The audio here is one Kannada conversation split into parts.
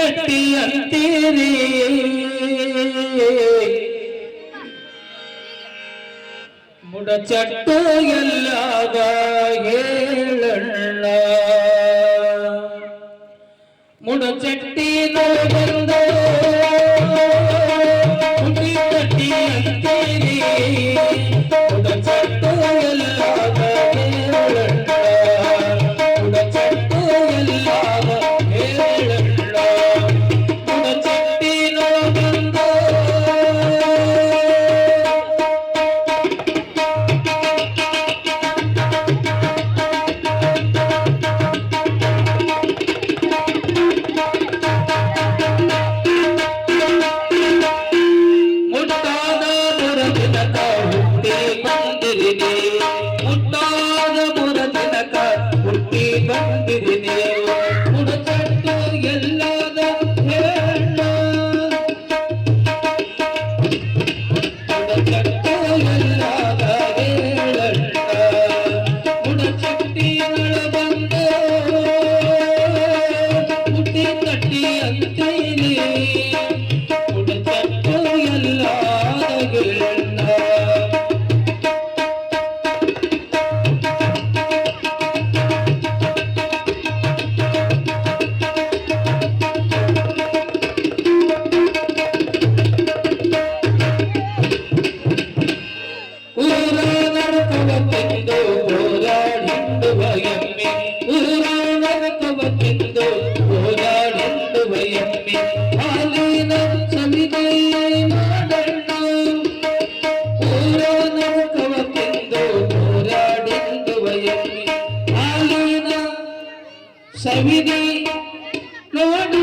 ಕಟ್ಟಿಯಂತೀರಿ ಮುಡಚಟ್ಟು ಎಲ್ಲಾದ ಹೇಳಣ್ಣ. ಮುಡಚಟ್ಟಿ ನೋಡ ಸವಿಗೆ ನೋಡಿ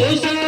Yeah.